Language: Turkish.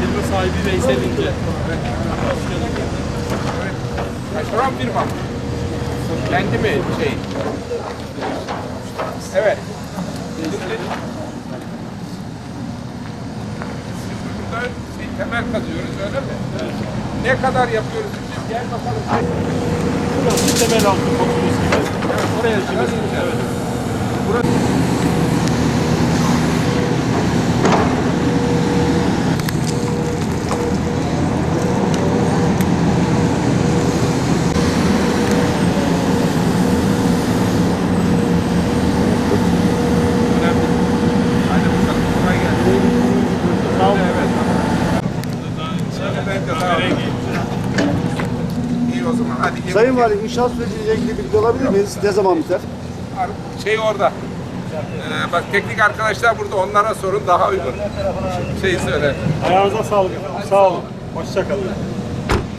Firma sahibi Veysel İnce. Restoran firma. Kendi mi şey? Evet. Burada bir temel kazıyoruz öyle mi? Ne kadar yapıyoruz? Biz gel bakalım. Burası temel altı kokumuz gibi. Oraya şimdi. Evet. Hadi bakalım. Kolay gelsin. Sağ olun. Evet. Ben de sağ olun. İyi o zaman. Hadi. Sayın. Valim inşaat süreciyle ilgili bilgi alabilir miyiz? Ne zaman biter? şey orada. Ee, bak teknik arkadaşlar burada onlara sorun daha uygun. Şey söyle. Ayağınıza sağlık. Sağ olun. Hoşça kalın.